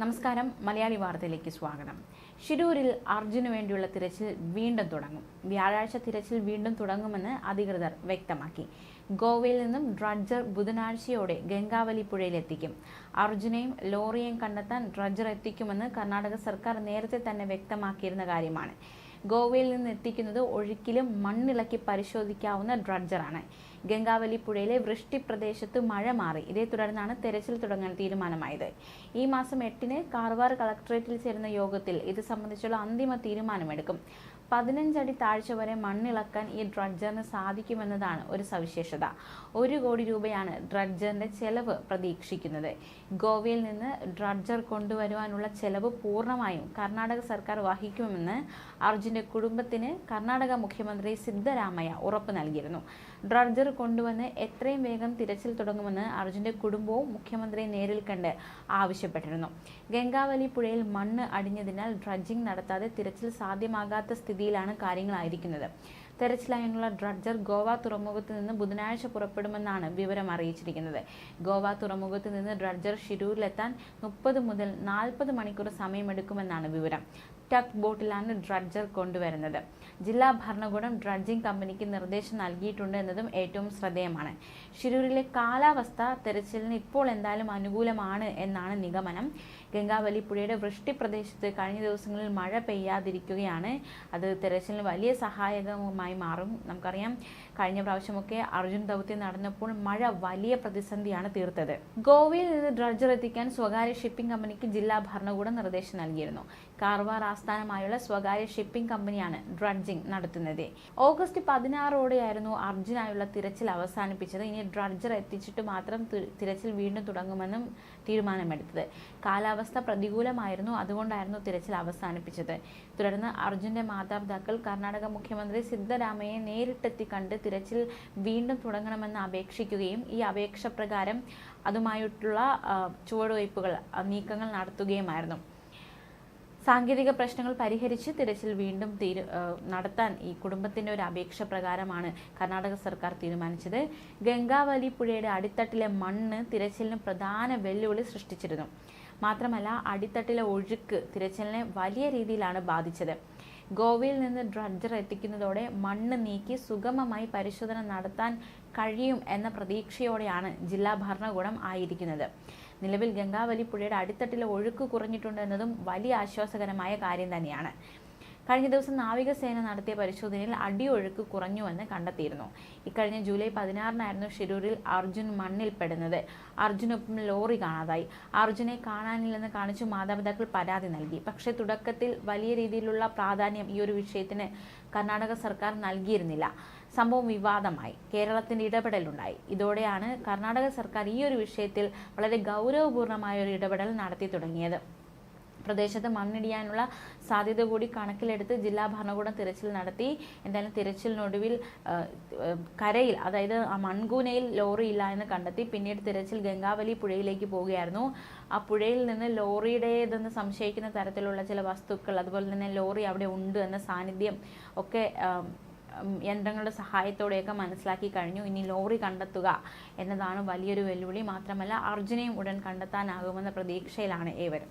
നമസ്കാരം. മലയാളി വാർത്തയിലേക്ക് സ്വാഗതം. ഷിരൂരിൽ അർജുന് വേണ്ടിയുള്ള തിരച്ചിൽ വീണ്ടും തുടങ്ങും. വ്യാഴാഴ്ച തിരച്ചിൽ വീണ്ടും തുടങ്ങുമെന്ന് അധികൃതർ വ്യക്തമാക്കി. ഗോവയിൽ നിന്നും ഡ്രഡ്ജർ ബുധനാഴ്ചയോടെ ഗംഗാവലി പുഴയിലെത്തിക്കും അർജുനെയും ലോറിയെയും കണ്ടെത്താൻ ഡ്രഡ്ജർ എത്തിക്കുമെന്ന് കർണാടക സർക്കാർ നേരത്തെ തന്നെ വ്യക്തമാക്കിയിരുന്ന കാര്യമാണ്. ഗോവയിൽ നിന്ന് എത്തിക്കുന്നത് ഒഴുക്കിലും മണ്ണിളക്കി പരിശോധിക്കാവുന്ന ഡ്രഡ്ജറാണ്. ഗംഗാവലി പുഴയിലെ വൃഷ്ടി പ്രദേശത്ത് മഴ മാറി. ഇതേ തുടർന്നാണ് തെരച്ചിൽ തുടങ്ങാൻ തീരുമാനമായത്. ഈ മാസം എട്ടിന് കാർവാർ കളക്ടറേറ്റിൽ ചേരുന്ന യോഗത്തിൽ ഇത് സംബന്ധിച്ചുള്ള അന്തിമ തീരുമാനമെടുക്കും. പതിനഞ്ചടി താഴ്ച വരെ മണ്ണിളക്കാൻ ഈ ഡ്രഡ്ജറിന് സാധിക്കുമെന്നതാണ് ഒരു സവിശേഷത. ഒരു കോടി രൂപയാണ് ഡ്രഡ്ജറിന്റെ ചെലവ് പ്രതീക്ഷിക്കുന്നത്. ഗോവയിൽ നിന്ന് ഡ്രഡ്ജർ കൊണ്ടുവരുവാനുള്ള ചെലവ് പൂർണമായും കർണാടക സർക്കാർ വഹിക്കുമെന്ന് അർജുന്റെ കുടുംബത്തിന് കർണാടക മുഖ്യമന്ത്രി സിദ്ധരാമയ്യ ഉറപ്പ് നൽകിയിരുന്നു. ഡ്രഡ്ജർ കൊണ്ടുവന്ന് എത്രയും വേഗം തിരച്ചിൽ തുടങ്ങുമെന്ന് അർജുന്റെ കുടുംബവും മുഖ്യമന്ത്രിയെ നേരിൽ കണ്ട് ആവശ്യപ്പെട്ടിരുന്നു. ഗംഗാവലി പുഴയിൽ മണ്ണ് അടിഞ്ഞതിനാൽ ഡ്രഡ്ജിംഗ് നടത്താതെ തിരച്ചിൽ സാധ്യമാകാത്ത സ്ഥിതിയിലാണ് കാര്യങ്ങളായിരിക്കുന്നത്. തെരച്ചിലായുള്ള ഡ്രഡ്ജർ ഗോവ തുറമുഖത്ത് നിന്ന് ബുധനാഴ്ച പുറപ്പെടുമെന്നാണ് വിവരം അറിയിച്ചിരിക്കുന്നത്. ഗോവ തുറമുഖത്ത് നിന്ന് ഡ്രഡ്ജർ ഷിരൂരിലെത്താൻ മുപ്പത് മുതൽ നാൽപ്പത് മണിക്കൂർ സമയമെടുക്കുമെന്നാണ് വിവരം. ടഗ് ബോട്ടിലാണ് ഡ്രഡ്ജർ കൊണ്ടുവരുന്നത്. ജില്ലാ ഭരണകൂടം ഡ്രഡ്ജിംഗ് കമ്പനിക്ക് നിർദ്ദേശം നൽകിയിട്ടുണ്ട് എന്നതും ഏറ്റവും ശ്രദ്ധേയമാണ്. ഷിരൂരിലെ കാലാവസ്ഥ തെരച്ചിലിന് ഇപ്പോൾ എന്തായാലും അനുകൂലമാണ് എന്നാണ് നിഗമനം. ഗംഗാവലി പുഴയുടെ വൃഷ്ടി പ്രദേശത്ത് കഴിഞ്ഞ ദിവസങ്ങളിൽ മഴ പെയ്യാതിരിക്കുകയാണ്. അത് തെരച്ചിലിന് വലിയ സഹായകമായി മാറും. നമുക്കറിയാം കഴിഞ്ഞ പ്രാവശ്യമൊക്കെ അർജുൻ ദൗത്യം നടന്നപ്പോൾ മഴ വലിയ പ്രതിസന്ധിയാണ് തീർത്തത്. ഗോവയിൽ നിന്ന് ഡ്രഡ്ജർ എത്തിക്കാൻ സ്വകാര്യ ഷിപ്പിംഗ് കമ്പനിക്ക് ജില്ലാ ഭരണകൂടം നിർദ്ദേശം നൽകിയിരുന്നു. കാർവാർ ആസ്ഥാനമായുള്ള സ്വകാര്യ ഷിപ്പിംഗ് കമ്പനിയാണ് ഡ്രഡ്ജിംഗ് നടത്തുന്നത്. ഓഗസ്റ്റ് പതിനാറോടെയായിരുന്നു അർജുനായുള്ള തിരച്ചിൽ അവസാനിപ്പിച്ചത്. ഇനി ഡ്രഡ്ജർ എത്തിച്ചിട്ട് മാത്രം തിരച്ചിൽ വീണ്ടും തുടങ്ങുമെന്നും തീരുമാനമെടുത്തത്. കാലാവസ്ഥ പ്രതികൂലമായിരുന്നു അതുകൊണ്ടായിരുന്നു തിരച്ചിൽ അവസാനിപ്പിച്ചത്. തുടർന്ന് അർജുന്റെ മാതാപിതാക്കൾ കർണാടക മുഖ്യമന്ത്രി സിദ്ധരാമയെ നേരിട്ടെത്തി കണ്ട് തിരച്ചിൽ വീണ്ടും തുടങ്ങണമെന്ന് അപേക്ഷിക്കുകയും ഈ അപേക്ഷ പ്രകാരം അതുമായിട്ടുള്ള ചുവടുവയ്പ്പുകൾ നീക്കങ്ങൾ നടത്തുകയുമായിരുന്നു. സാങ്കേതിക പ്രശ്നങ്ങൾ പരിഹരിച്ച് തിരച്ചിൽ വീണ്ടും നടത്താൻ ഈ കുടുംബത്തിന്റെ ഒരു അപേക്ഷ പ്രകാരമാണ് കർണാടക സർക്കാർ തീരുമാനിച്ചത്. ഗംഗാവലി പുഴയുടെ അടിത്തട്ടിലെ മണ്ണ് തിരച്ചിലിന് പ്രധാന വെല്ലുവിളി സൃഷ്ടിച്ചിരുന്നു. മാത്രമല്ല അടിത്തട്ടിലെ ഒഴുക്ക് തിരച്ചിലിനെ വലിയ രീതിയിലാണ് ബാധിച്ചത്. ഗോവയിൽ നിന്ന് ഡ്രഡ്ജർ എത്തിക്കുന്നതോടെ മണ്ണ് നീക്കി സുഗമമായി പരിശോധന നടത്താൻ കഴിയും എന്ന പ്രതീക്ഷയോടെയാണ് ജില്ലാ ഭരണകൂടം ആയിരിക്കുന്നത്. നിലവിൽ ഗംഗാവലി പുഴയുടെ അടിത്തട്ടിലെ ഒഴുക്ക് കുറഞ്ഞിട്ടുണ്ട് എന്നതും വലിയ ആശ്വാസകരമായ കാര്യം തന്നെയാണ്. കഴിഞ്ഞ ദിവസം നാവികസേന നടത്തിയ പരിശോധനയിൽ അടിയൊഴുക്ക് കുറഞ്ഞുവെന്ന് കണ്ടെത്തിയിരുന്നു. ഇക്കഴിഞ്ഞ ജൂലൈ പതിനാറിനായിരുന്നു ഷിരൂരിൽ അർജുൻ മണ്ണിൽപ്പെടുന്നത് അർജുനൊപ്പം ലോറി കാണാതായി. അർജുനെ കാണാനില്ലെന്ന് കാണിച്ചു മാതാപിതാക്കൾ പരാതി നൽകി. പക്ഷേ തുടക്കത്തിൽ വലിയ രീതിയിലുള്ള പ്രാധാന്യം ഈ ഒരു വിഷയത്തിന് കർണാടക സർക്കാർ നൽകിയിരുന്നില്ല. സംഭവം വിവാദമായി. കേരളത്തിന്റെ ഇടപെടലുണ്ടായി. ഇതോടെയാണ് കർണാടക സർക്കാർ ഈ ഒരു വിഷയത്തിൽ വളരെ ഗൗരവപൂർണമായ ഒരു ഇടപെടൽ നടത്തി തുടങ്ങിയത്. പ്രദേശത്ത് മണ്ണിടിയാനുള്ള സാധ്യത കൂടി കണക്കിലെടുത്ത് ജില്ലാ ഭരണകൂടം തിരച്ചിൽ നടത്തി. എന്തായാലും തിരച്ചിലിനൊടുവിൽ കരയിൽ അതായത് ആ മൺകൂനയിൽ ലോറി ഇല്ല എന്ന് കണ്ടെത്തി. പിന്നീട് തിരച്ചിൽ ഗംഗാവലി പുഴയിലേക്ക് പോവുകയായിരുന്നു. ആ പുഴയിൽ നിന്ന് ലോറിയുടേതെന്ന് സംശയിക്കുന്ന തരത്തിലുള്ള ചില വസ്തുക്കൾ അതുപോലെ തന്നെ ലോറി അവിടെ ഉണ്ട് എന്ന സാന്നിധ്യം ഒക്കെ യന്ത്രങ്ങളുടെ സഹായത്തോടെയൊക്കെ മനസ്സിലാക്കി കഴിഞ്ഞു. ഇനി ലോറി കണ്ടെത്തുക എന്നതാണ് വലിയൊരു വെല്ലുവിളി. മാത്രമല്ല അർജുനയും ഉടൻ കണ്ടെത്താനാകുമെന്ന പ്രതീക്ഷയിലാണ് ഏവരും.